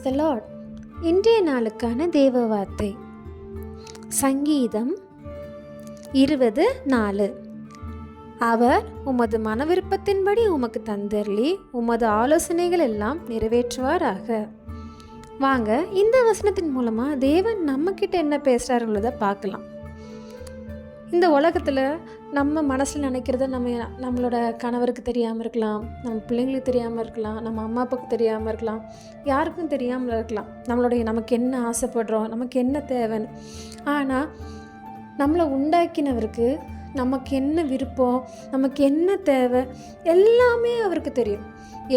த the இன்றைய நாளுக்கான தேவ வார்த்தை. சங்கீதம் இருபது நாலு. அவர் உமது மனவிருப்பத்தின்படி உமக்கு தந்தர்லி உமது ஆலோசனைகள் எல்லாம் நிறைவேற்றுவாராக. வாங்க இந்த வசனத்தின் மூலமாக தேவன் நம்மக்கிட்ட என்ன பேசுகிறாருங்கிறத பார்க்கலாம். இந்த உலகத்தில் நம்ம மனசில் நினைக்கிறத நம்ம நம்மளோட கணவருக்கு தெரியாமல் இருக்கலாம் நம்ம பிள்ளைங்களுக்கு தெரியாமல் இருக்கலாம் நம்ம அம்மா அப்பாவுக்கு தெரியாமல் இருக்கலாம் யாருக்கும் தெரியாமல் இருக்கலாம். நம்மளுடைய நமக்கு என்ன ஆசைப்படுறோம் நமக்கு என்ன தேவைன்னு. ஆனால் நம்மளை உண்டாக்கினவருக்கு நமக்கு என்ன விருப்பம் நமக்கு என்ன தேவை எல்லாமே அவருக்கு தெரியும்.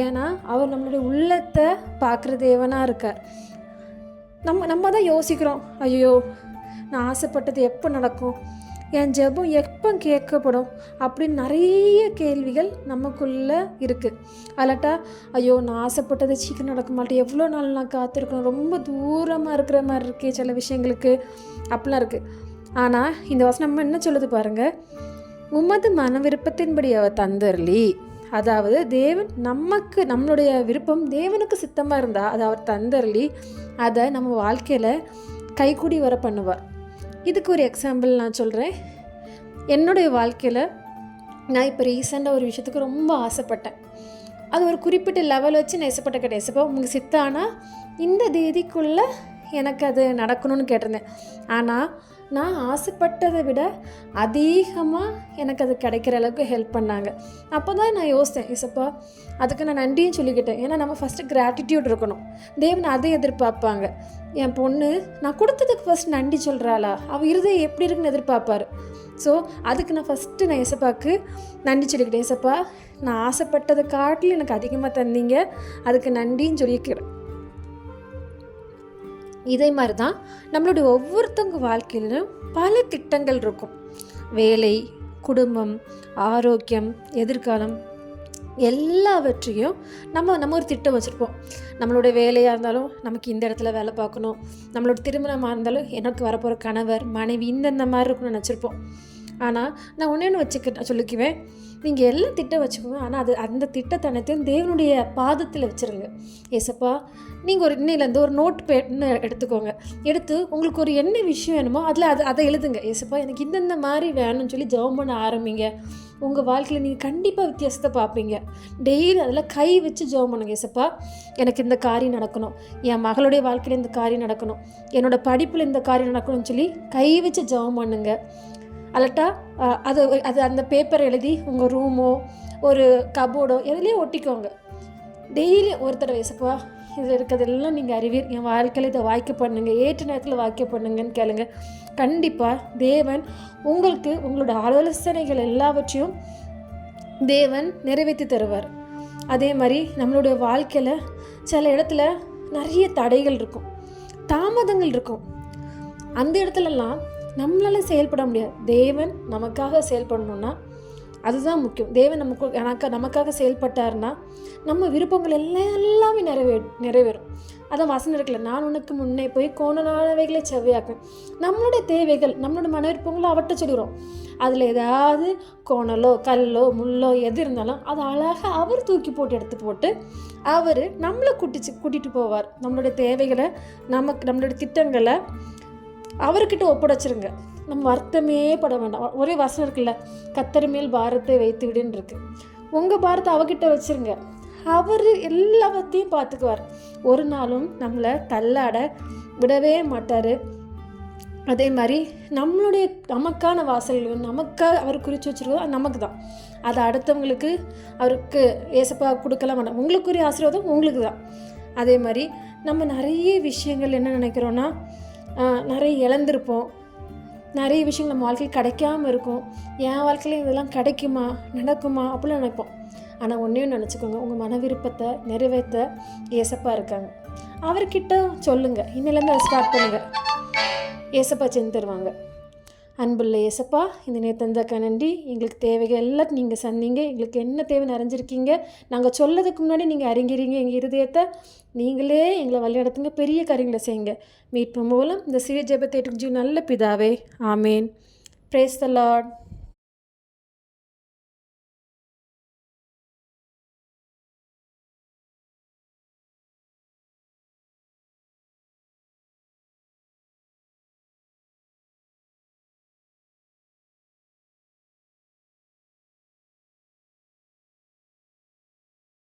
ஏன்னா அவர் நம்மளுடைய உள்ளத்தை பார்க்குற தேவனாக இருக்கார். நம்ம நம்ம தான் யோசிக்கிறோம் ஐயோ நான் ஆசைப்பட்டது எப்போ நடக்கும்? என் ஜெபம் எப்போ கேட்கப்படும் அப்படின்னு நிறைய கேள்விகள் நமக்குள்ளே இருக்குது அலட்டா ஐயோ நான் ஆசைப்பட்டது சீக்கிரம் நடக்க மாட்டேன். எவ்வளோ நாள் நான் காத்திருக்கணும்? ரொம்ப தூரமாக இருக்கிற மாதிரி இருக்கே சில விஷயங்களுக்கு. அப்படிலாம் இருக்குது ஆனால் இந்த வசனம் என்ன சொல்லுது பாருங்கள் உமது மன விருப்பத்தின்படி அவர் தந்தர்லி அதாவது தேவன் நமக்கு நம்மளுடைய விருப்பம் தேவனுக்கு சித்தமாக இருந்தால் அதை அவர் தந்தர்லி அதை நம்ம வாழ்க்கையில் கைக்கூடி வர பண்ணுவார். இதுக்கு ஒரு எக்ஸாம்பிள் நான் சொல்கிறேன் என்னுடைய வாழ்க்கையில் நான் இப்போ ரீசெண்டாக ஒரு விஷயத்துக்கு ரொம்ப ஆசைப்பட்டேன். அது ஒரு குறிப்பிட்ட லெவல் வச்சு நான் இசப்பட்ட கேட்டேன் இசப்பா உங்களுக்கு சித்தானா இந்த தேதிக்குள்ளே எனக்கு அது நடக்கணும்னு கேட்டிருந்தேன். ஆனால் நான் ஆசைப்பட்டதை விட அதிகமாக எனக்கு அது கிடைக்கிற அளவுக்கு ஹெல்ப் பண்ணாங்க. அப்போ தான் நான் யோசித்தேன் இசப்பா அதுக்கு நான் நன்றியும் சொல்லிக்கிட்டேன். ஏன்னா நம்ம ஃபஸ்ட்டு கிராட்டிடியூட் இருக்கணும். தேவன் அதை எதிர்பார்ப்பாங்க. என் பொண்ணு நான் கொடுத்ததுக்கு ஃபஸ்ட் நன்றி சொல்கிறாளா அவள் இருதயம் எப்படி இருக்குன்னு எதிர்பார்ப்பார். ஸோ அதுக்கு நான் ஃபஸ்ட்டு நான் இசப்பாவுக்கு நன்றி சொல்லிக்கிட்டேன். இசப்பா நான் ஆசைப்பட்டதை காட்டிலும் எனக்கு அதிகமாக தந்தீங்க. அதுக்கு நன்றின்னு சொல்லிக்கிறேன். இதே மாதிரி தான் நம்மளுடைய ஒவ்வொருத்தவங்க வாழ்க்கையிலும் பல திட்டங்கள் இருக்கும். வேலை குடும்பம் ஆரோக்கியம் எதிர்காலம் எல்லாவற்றையும் நம்ம நம்ம ஒரு திட்டம் வச்சுருப்போம். நம்மளோட வேலையாக இருந்தாலும் நமக்கு இந்த இடத்துல வேலை பார்க்கணும். நம்மளோட திருமணமாக இருந்தாலும் எனக்கு வரப்போகிற கணவர் மனைவி இந்தந்த மாதிரி இருக்கும்னு நினச்சிருப்போம். ஆனால் நான் ஒன்றேன்னு வச்சுக்க சொல்லிக்குவேன். நீங்கள் எல்லா திட்டம் வச்சுக்கோங்க. ஆனால் அது அந்த திட்டத்தை அனைத்தையும் தேவனுடைய பாதத்தில் வச்சுருங்க. ஏசப்பா நீங்கள் ஒரு இன்னையிலேருந்து ஒரு நோட் பேட்னு எடுத்துக்கோங்க. எடுத்து உங்களுக்கு ஒரு என்ன விஷயம் வேணுமோ அதில் அது அதை எழுதுங்க. ஏசப்பா எனக்கு இந்தந்த மாதிரி வேணும்னு சொல்லி ஜெபம் பண்ண ஆரம்பிங்க. உங்கள் வாழ்க்கையில் நீங்கள் கண்டிப்பாக வித்தியாசத்தை பார்ப்பீங்க. டெய்லி அதில் கை வச்சு ஜெபம் பண்ணுங்க ஏசப்பா. எனக்கு இந்த காரியம் நடக்கணும். என் மகளுடைய வாழ்க்கையில் இந்த காரியம் நடக்கணும். என்னோடய படிப்பில் இந்த காரியம் நடக்கணும்னு சொல்லி கை வச்சு ஜெபம் பண்ணுங்கள் அலட்டா அது அது அந்த பேப்பர் எழுதி உங்கள் ரூமோ ஒரு கபோர்டோ எதுலேயும் ஒட்டிக்கோங்க. டெய்லி ஒருத்தர் வயசுப்பா இதில் இருக்கிறதெல்லாம் நீங்கள் அறிவீர் என் வாழ்க்கையில் இதை வாய்க்க பண்ணுங்கள் ஏற்ற நேரத்தில் வாய்க்க பண்ணுங்கன்னு கேளுங்க. கண்டிப்பாக தேவன் உங்களுக்கு உங்களோட ஆலோசனைகள் எல்லாவற்றையும் தேவன் நிறைவேற்றி தருவார். அதே மாதிரி நம்மளுடைய வாழ்க்கையில் சில இடத்துல நிறைய தடைகள் இருக்கும் தாமதங்கள் இருக்கும். அந்த இடத்துலலாம் நம்மளால் செயல்பட முடியாது. தேவன் நமக்காக செயல்படணும்னா அதுதான் முக்கியம். தேவன் நமக்கு எனக்கு நமக்காக செயல்பட்டார்னா நம்ம விருப்பங்கள் எல்லாம் எல்லாமே நிறைவே நிறைவேறும். அதான் வசனம் இருக்கல நான் உனக்கு முன்னே போய் கோணலானவைகளை செவ்வையாக்குவேன். நம்மளுடைய தேவைகள் நம்மளோட மன விருப்பங்களோ அவர்கிட்ட சொல்லிடுறோம் அதில் ஏதாவது கோணலோ கல்லோ முள்ளோ எது இருந்தாலும் அது அழகாக அவர் தூக்கி போட்டு எடுத்து போட்டு அவர் நம்மளை கூட்டிச்சு கூட்டிகிட்டு போவார். நம்மளுடைய தேவைகளை நமக்கு நம்மளுடைய திட்டங்களை அவர்கிட்ட ஒப்படைச்சிருங்க. நம்ம வருத்தமே பட வேண்டாம். ஒரே வசனம் இருக்குல்ல கத்தரி மேல் பாரத்தை வைத்து விடுன்னு இருக்கு. உங்கள் பாரத்தை அவகிட்ட வச்சுருங்க. அவர் எல்லாத்தையும் பார்த்துக்குவார். ஒரு நாளும் நம்மளை தள்ளாட விடவே மாட்டார். அதே மாதிரி நம்மளுடைய நமக்கான வாசல்கள் நமக்காக அவர் குறித்து வச்சுருக்கோம் நமக்கு தான். அதை அடுத்தவங்களுக்கு அவருக்கு ஏசப்பா கொடுக்கலாம் வேண்டாம். உங்களுக்குரிய ஆசீர்வாதம் உங்களுக்கு தான் அதே மாதிரி நம்ம நிறைய விஷயங்கள் என்ன நினைக்கிறோன்னா நிறைய இழந்திருப்போம். நிறைய விஷயங்கள் நம்ம வாழ்க்கையில் கிடைக்காம இருக்கும். என் வாழ்க்கையில் இதெல்லாம் கிடைக்குமா? நடக்குமா? அப்படிலாம் நினைப்போம். ஆனால் ஒன்றையும் நினச்சிக்கோங்க. உங்கள் மன விருப்பத்தை நிறைவேற்ற ஏசப்பாக இருக்காங்க. அவர்கிட்ட சொல்லுங்கள் இன்னிலேருந்து அதை ஸ்டார்ட் பண்ணுங்கள் ஏசப்பா செஞ்சு தருவாங்க. அன்புள்ள இயேசப்பா இந்த நேத்தந்தாக்கா நன்றி. எங்களுக்கு தேவைகள் எல்லாம் நீங்கள் சந்திங்க எங்களுக்கு என்ன தேவை நிறைஞ்சிருக்கீங்க? நாங்கள் சொல்லதுக்கு முன்னாடி நீங்கள் அறிங்கிறீங்க எங்கள் இருதயத்தை. நீங்களே எங்களை வழிநடத்துங்க பெரிய காரியங்களை செய்யுங்க. மீட்பு மூலம் இந்த சிறிய ஜெபத்தை நல்ல பிதாவே ஆமேன். பிரேஸ் த லார்ட்